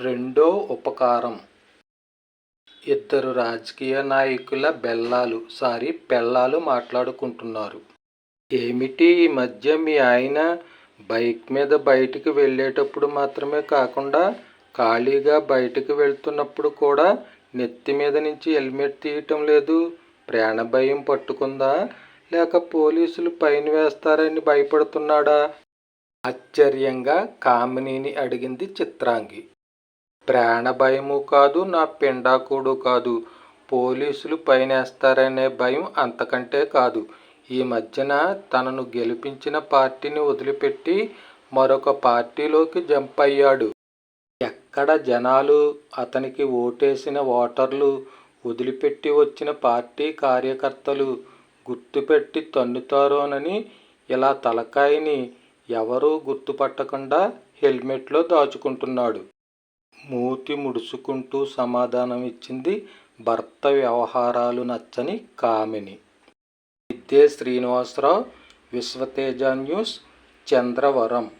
రెండో ఉపకారం. ఇద్దరు రాజకీయ నాయకుల బెల్లాలు సారీ పెళ్ళాలు మాట్లాడుకుంటున్నారు. ఏమిటి ఈ మధ్య మీ ఆయన బైక్ మీద బయటికి వెళ్ళేటప్పుడు మాత్రమే కాకుండా ఖాళీగా బయటికి వెళ్తున్నప్పుడు కూడా నెత్తి మీద నుంచి హెల్మెట్ తీయటం లేదు? ప్రాణ భయం పట్టుకుందా? లేక పోలీసులు పైన వేస్తారని భయపడుతున్నాడా? ఆశ్చర్యంగా కామినీని అడిగింది చిత్రాంగి. ప్రాణ భయము కాదు నా పిండాకుడు కాదు. పోలీసులు పైనేస్తారనే భయం అంతకంటే కాదు. ఈ మధ్యన తనను గెలిపించిన పార్టీని వదిలిపెట్టి మరొక పార్టీలోకి జంప్ అయ్యాడు. ఎక్కడ జనాలు అతనికి ఓటేసిన ఓటర్లు వదిలిపెట్టి వచ్చిన పార్టీ కార్యకర్తలు గుర్తుపెట్టి తన్నుతారోనని ఇలా తలకాయని ఎవరూ గుర్తుపట్టకుండా హెల్మెట్లో దాచుకుంటున్నాడు. మూతి ముడుచుకుంటూ సమాధానం ఇచ్చింది భర్త వ్యవహారాలు నచ్చని కామిని. విద్యే శ్రీనివాసరావు విశ్వతేజ న్యూస్ చంద్రవరం.